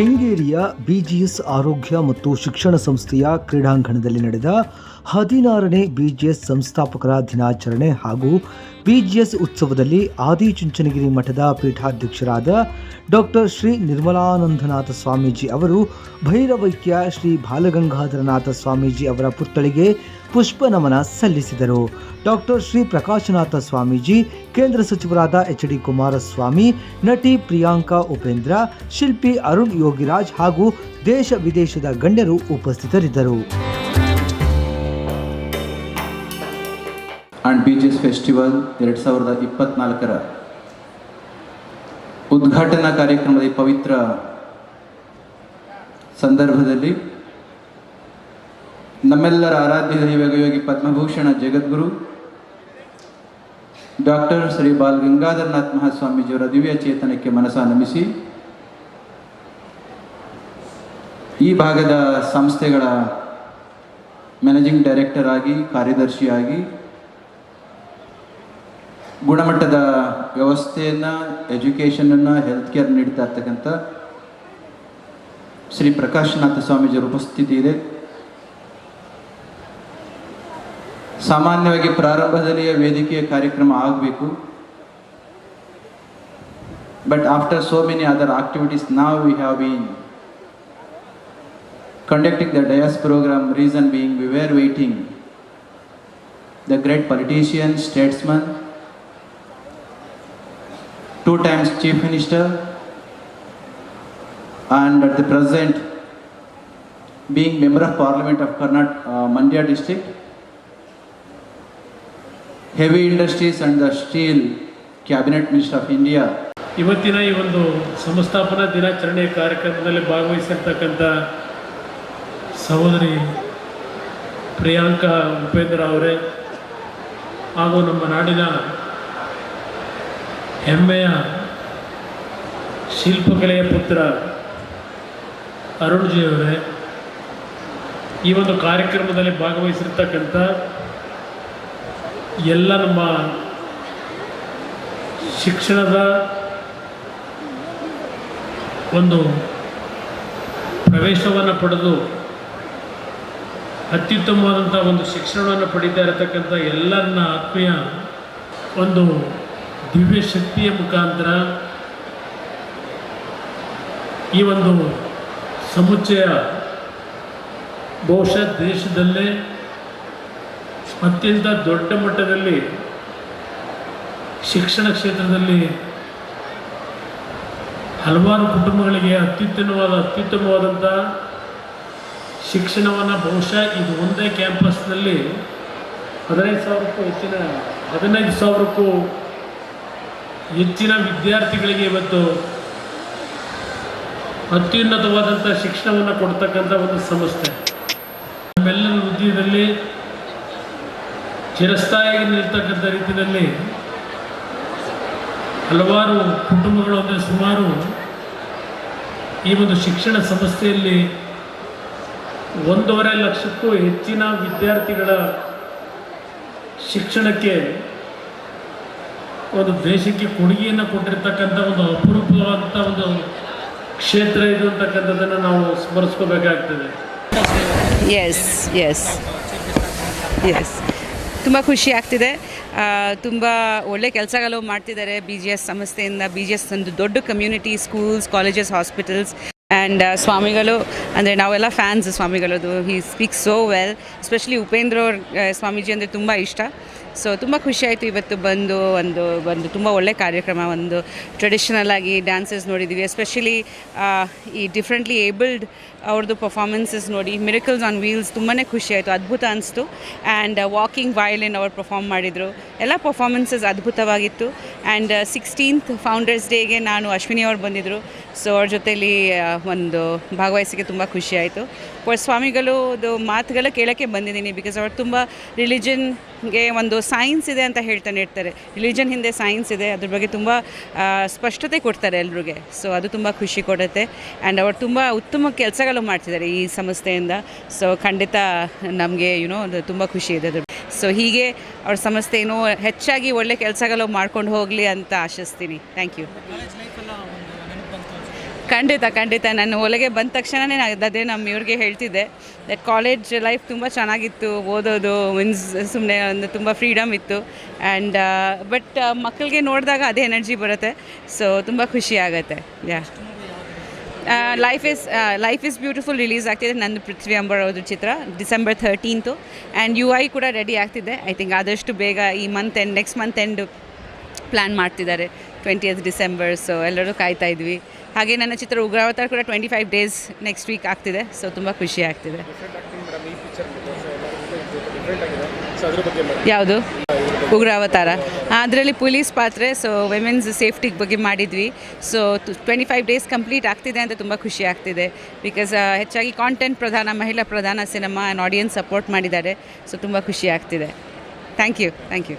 ಕೆಂಗೇರಿಯ BGS ಆರೋಗ್ಯ ಮತ್ತು ಶಿಕ್ಷಣ ಸಂಸ್ಥೆಯ ಕ್ರೀಡಾಂಗಣದಲ್ಲಿ ನಡೆದ ಹದಿನಾರನೇ ಬಿಜಿಎಸ್ ಸಂಸ್ಥಾಪಕರ ದಿನಾಚರಣೆ ಹಾಗೂ ಬಿಜಿಎಸ್ ಉತ್ಸವದಲ್ಲಿ ಆದಿಚುಂಚನಗಿರಿ ಮಠದ ಪೀಠಾಧ್ಯಕ್ಷರಾದ ಡಾಕ್ಟರ್ ಶ್ರೀ ನಿರ್ಮಲಾನಂದನಾಥ ಸ್ವಾಮೀಜಿ ಅವರು ಭೈರವೈಕ್ಯ ಶ್ರೀ ಬಾಲಗಂಗಾಧರನಾಥ ಸ್ವಾಮೀಜಿ ಅವರ ಪುತ್ಥಳಿಗೆ ಪುಷ್ಪ ನಮನ ಸಲ್ಲಿಸಿದರು. ಡಾಕ್ಟರ್ ಶ್ರೀ ಪ್ರಕಾಶನಾಥ ಸ್ವಾಮೀಜಿ, ಕೇಂದ್ರ ಸಚಿವರಾದ ಎಚ್ ಡಿ ಕುಮಾರಸ್ವಾಮಿ, ನಟಿ ಪ್ರಿಯಾಂಕಾ ಉಪೇಂದ್ರ, ಶಿಲ್ಪಿ ಅರುಣ್ ಯೋಗಿರಾಜ್ ಹಾಗೂ ದೇಶ ವಿದೇಶದ ಗಣ್ಯರು ಉಪಸ್ಥಿತರಿದ್ದರು. ಆ್ಯಂಡ್ ಬೀಚಸ್ ಫೆಸ್ಟಿವಲ್ ಎರಡು ಸಾವಿರದ ಇಪ್ಪತ್ನಾಲ್ಕರ ಉದ್ಘಾಟನಾ ಕಾರ್ಯಕ್ರಮದ ಈ ಪವಿತ್ರ ಸಂದರ್ಭದಲ್ಲಿ ನಮ್ಮೆಲ್ಲರ ಆರಾಧ್ಯ ದೈವ ಯೋಗಿ ಪದ್ಮಭೂಷಣ ಜಗದ್ಗುರು ಡಾಕ್ಟರ್ ಶ್ರೀ ಬಾಲ್ ಗಂಗಾಧರನಾಥ್ ಮಹಾಸ್ವಾಮೀಜಿಯವರ ದಿವ್ಯ ಚೇತನಕ್ಕೆ ಮನಸ ನಮಿಸಿ, ಈ ಭಾಗದ ಸಂಸ್ಥೆಗಳ ಮ್ಯಾನೇಜಿಂಗ್ ಡೈರೆಕ್ಟರ್ ಆಗಿ, ಕಾರ್ಯದರ್ಶಿಯಾಗಿ ಗುಣಮಟ್ಟದ ವ್ಯವಸ್ಥೆಯನ್ನು ಎಜುಕೇಷನನ್ನು ಹೆಲ್ತ್ ಕೇರ್ ನೀಡ್ತಾ ಇರ್ತಕ್ಕಂಥ ಶ್ರೀ ಪ್ರಕಾಶನಾಥ ಸ್ವಾಮೀಜಿಯವರ ಉಪಸ್ಥಿತಿ ಇದೆ. ಸಾಮಾನ್ಯವಾಗಿ ಪ್ರಾರಂಭದಲ್ಲಿಯೇ ವೇದಿಕೆಯ ಕಾರ್ಯಕ್ರಮ ಆಗಬೇಕು. But after so many other activities ನಾವು we have been conducting the DIAS program, reason being we were waiting the great statesman two times chief minister, and at the present being member of parliament of Karnat, uh, Mandya district, heavy industries and the steel cabinet minister of India, ಇವತ್ತಿನ ಈ ಒಂದು ಸಂಸ್ಥಾಪನಾ ದಿನಾಚರಣೆ ಕಾರ್ಯಕ್ರಮದಲ್ಲಿ ಭಾಗವಹಿಸಿರ್ತಕ್ಕಂಥ ಸಹೋದರಿ ಪ್ರಿಯಾಂಕಾ ಉಪೇಂದ್ರ ಅವರೇ ಹಾಗೂ ನಮ್ಮ ನಾಡಿನ ಹೆಮ್ಮೆಯ ಶಿಲ್ಪಕಲೆಯ ಪುತ್ರ ಅರುಣ್ ಅವರೇ ಈ ಒಂದು ಕಾರ್ಯಕ್ರಮದಲ್ಲಿ ಭಾಗವಹಿಸಿರ್ತಕ್ಕಂಥ ಎಲ್ಲ ನಮ್ಮ ಶಿಕ್ಷಣದ ಒಂದು ಪ್ರವೇಶವನ್ನು ಪಡೆದು ಅತ್ಯುತ್ತಮವಾದಂಥ ಒಂದು ಶಿಕ್ಷಣವನ್ನು ಪಡೀತಾ ಇರತಕ್ಕಂಥ ಎಲ್ಲರನ್ನ ಆತ್ಮೀಯ ಒಂದು ದಿವ್ಯ ಶಕ್ತಿಯ ಮುಖಾಂತರ ಈ ಒಂದು ಸಮುಚ್ಚಯ ಬಹುಶಃ ದೇಶದಲ್ಲೇ ಅತ್ಯಂತ ದೊಡ್ಡ ಮಟ್ಟದಲ್ಲಿ ಶಿಕ್ಷಣ ಕ್ಷೇತ್ರದಲ್ಲಿ ಹಲವಾರು ಕುಟುಂಬಗಳಿಗೆ ಅತ್ಯುತ್ತಮವಾದ ಅತ್ಯುತ್ತಮವಾದಂಥ ಶಿಕ್ಷಣವನ್ನು ಬಹುಶಃ ಇದು ಒಂದೇ ಕ್ಯಾಂಪಸ್ನಲ್ಲಿ ಹದಿನೈದು ಸಾವಿರಕ್ಕೂ ಹೆಚ್ಚಿನ, ಹದಿನೈದು ಸಾವಿರಕ್ಕೂ ಹೆಚ್ಚಿನ ವಿದ್ಯಾರ್ಥಿಗಳಿಗೆ ಇವತ್ತು ಅತ್ಯುನ್ನತವಾದಂಥ ಶಿಕ್ಷಣವನ್ನು ಕೊಡ್ತಕ್ಕಂಥ ಒಂದು ಸಂಸ್ಥೆ. ನಮ್ಮೆಲ್ಲರ ಹೃದಯದಲ್ಲಿ ಚಿರಸ್ಥಾಯಿಯಾಗಿ ನಿಲ್ತಕ್ಕಂಥ ರೀತಿಯಲ್ಲಿ ಹಲವಾರು ಕುಟುಂಬಗಳು, ಅಂದರೆ ಸುಮಾರು ಈ ಒಂದು ಶಿಕ್ಷಣ ಸಂಸ್ಥೆಯಲ್ಲಿ ಒಂದೂವರೆ ಲಕ್ಷಕ್ಕೂ ಹೆಚ್ಚಿನ ವಿದ್ಯಾರ್ಥಿಗಳ ಶಿಕ್ಷಣಕ್ಕೆ ಒಂದು ದೇಶಕ್ಕೆ ಕೊಡುಗೆಯನ್ನು ಕೊಟ್ಟಿರ್ತಕ್ಕಂಥ ಒಂದು ಅಪರೂಪವಾದಂಥ ಒಂದು ಕ್ಷೇತ್ರ ಇದು ಅಂತಕ್ಕಂಥದ್ದನ್ನು ನಾವು ಸ್ಮರಿಸ್ಕೋಬೇಕಾಗ್ತದೆ. ಎಸ್ ಎಸ್ ಎಸ್ ತುಂಬ ಖುಷಿ ಆಗ್ತಿದೆ. ತುಂಬ ಒಳ್ಳೆ ಕೆಲಸಗಳು ಮಾಡ್ತಿದ್ದಾರೆ ಬಿ ಜಿ ಎಸ್ ಸಂಸ್ಥೆಯಿಂದ. ಬಿ ಜಿ ಎಸ್ ಒಂದು ದೊಡ್ಡ community schools colleges hospitals and ಸ್ವಾಮಿಗಳು. ಅಂದರೆ ನಾವೆಲ್ಲ fans ಸ್ವಾಮಿಗಳದು. He speak so well specially Upendra ಅವ್ರ ಸ್ವಾಮೀಜಿ ಅಂದರೆ ತುಂಬ ಇಷ್ಟ. ಸೊ ತುಂಬ ಖುಷಿ ಆಯಿತು ಇವತ್ತು ಬಂದು ಒಂದು ಒಂದು ತುಂಬ ಒಳ್ಳೆ ಕಾರ್ಯಕ್ರಮ, ಒಂದು ಟ್ರೆಡಿಷನಲ್ ಆಗಿ ಡ್ಯಾನ್ಸಸ್ ನೋಡಿದ್ದೀವಿ ಎಸ್ಪೆಷಲಿ ಈ ಡಿಫ್ರೆಂಟ್ಲಿ ಏಬಲ್ಡ್ ಅವ್ರದ್ದು ಪರ್ಫಾರ್ಮೆನ್ಸಸ್ ನೋಡಿ ಮಿರಕಲ್ಸ್ ಆನ್ ವೀಲ್ಸ್ ತುಂಬಾ ಖುಷಿ ಆಯಿತು, ಅದ್ಭುತ ಅನಿಸ್ತು. ಆ್ಯಂಡ್ ವಾಕಿಂಗ್ ವಯಲಿನ್ ಅವ್ರು ಪರ್ಫಾರ್ಮ್ ಮಾಡಿದರು. ಎಲ್ಲ ಪರ್ಫಾರ್ಮೆನ್ಸಸ್ ಅದ್ಭುತವಾಗಿತ್ತು. ಆ್ಯಂಡ್ ಸಿಕ್ಸ್ಟೀನ್ತ್ ಫೌಂಡರ್ಸ್ ಡೇಗೆ ನಾನು ಅಶ್ವಿನಿ ಅವ್ರು ಬಂದಿದ್ದರು ಸೊ ಅವ್ರ ಜೊತೇಲಿ ಆ, ಒಂದು ಭಾಗವಹಿಸಿಕೆ ತುಂಬ ಖುಷಿಯಾಯಿತು ಸ್ವಾಮಿಗಳದು ಮಾತುಗಳ ಕೇಳೋಕ್ಕೆ ಬಂದಿದ್ದೀನಿ ಬಿಕಾಸ್ ಅವ್ರು ತುಂಬ ರಿಲಿಜನ್ಗೆ ಒಂದು ಸೈನ್ಸ್ ಇದೆ ಅಂತ ಹೇಳ್ತಾನೆ ಇರ್ತಾರೆ. ರಿಲಿಜನ್ ಹಿಂದೆ ಸೈನ್ಸ್ ಇದೆ. ಅದ್ರ ಬಗ್ಗೆ ತುಂಬ ಸ್ಪಷ್ಟತೆ ಕೊಡ್ತಾರೆ ಎಲ್ರಿಗೆ. ಸೊ ಅದು ತುಂಬ ಖುಷಿ ಕೊಡುತ್ತೆ. ಆ್ಯಂಡ್ ಅವ್ರು ತುಂಬ ಉತ್ತಮ ಕೆಲಸಗಳು ಮಾಡ್ತಿದ್ದಾರೆ ಈ ಸಂಸ್ಥೆಯಿಂದ. ಸೊ ಖಂಡಿತ ನಮಗೆ ಯುನೋ ಅದು ತುಂಬ ಖುಷಿ ಇದೆ ಅದ್ರ ಸೊ ಹೀಗೆ ಅವ್ರ ಸಂಸ್ಥೆ ಏನೋ ಹೆಚ್ಚಾಗಿ ಒಳ್ಳೆ ಕೆಲಸಗಳು ಮಾಡ್ಕೊಂಡು ಹೋಗಲಿ ಅಂತ ಆಶಿಸ್ತೀನಿ. ಥ್ಯಾಂಕ್ ಯು ಖಂಡಿತ ಖಂಡಿತ. ನಾನು ಒಳಗೆ ಬಂದ ತಕ್ಷಣವೇ ನಾನು ಅದೇ ನಮ್ಮ ಇವ್ರಿಗೆ ಹೇಳ್ತಿದ್ದೆ ದಟ್ ಕಾಲೇಜ್ ಲೈಫ್ ತುಂಬ ಚೆನ್ನಾಗಿತ್ತು ಓದೋದು ಮೀನ್ಸ್ ಸುಮ್ಮನೆ ಒಂದು ತುಂಬ ಫ್ರೀಡಮ್ ಇತ್ತು. ಆ್ಯಂಡ್ ಬಟ್ ಮಕ್ಕಳಿಗೆ ನೋಡಿದಾಗ ಅದೇ ಎನರ್ಜಿ ಬರುತ್ತೆ. ಸೊ ತುಂಬ ಖುಷಿ ಆಗುತ್ತೆ. Yeah life is life is beautiful release ಆಗ್ತಿದೆ. ನಂದು ಪೃಥ್ವಿ ಅಂಬರ್ ಚಿತ್ರ December thirteenth and U I ಕೂಡ ರೆಡಿ ಆಗ್ತಿದೆ. ಐ ಥಿಂಕ್ ಆದಷ್ಟು ಬೇಗ ಈ month end next month end plan ಮಾಡ್ತಿದ್ದಾರೆ. ಟ್ವೆಂಟಿಯತ್ ಡಿಸೆಂಬರ್ ಸೊ ಎಲ್ಲರೂ ಕಾಯ್ತಾ ಇದ್ವಿ. ಹಾಗೆ ನನ್ನ ಚಿತ್ರ ಉಗ್ರಾವತಾರ ಕೂಡ twenty five days next week ಆಗ್ತಿದೆ. ಸೊ ತುಂಬ ಖುಷಿ ಆಗ್ತಿದೆ. ಯಾವುದು? ಉಗ್ರಾವತಾರ. ಅದರಲ್ಲಿ ಪೊಲೀಸ್ ಪಾತ್ರೆ ಸೊ ವಿಮೆನ್ಸ್ ಸೇಫ್ಟಿ ಬಗ್ಗೆ ಮಾಡಿದ್ವಿ. So twenty five days complete ಆಗ್ತಿದೆ ಅಂತ ತುಂಬ ಖುಷಿ ಆಗ್ತಿದೆ. ಬಿಕಾಸ್ ಹೆಚ್ಚಾಗಿ ಕಾಂಟೆಂಟ್ ಪ್ರಧಾನ, ಮಹಿಳಾ ಪ್ರಧಾನ ಸಿನಿಮಾ ಆ್ಯಂಡ್ ಆಡಿಯನ್ಸ್ ಸಪೋರ್ಟ್ ಮಾಡಿದ್ದಾರೆ. ಸೊ ತುಂಬ ಖುಷಿ ಆಗ್ತಿದೆ. Thank you thank you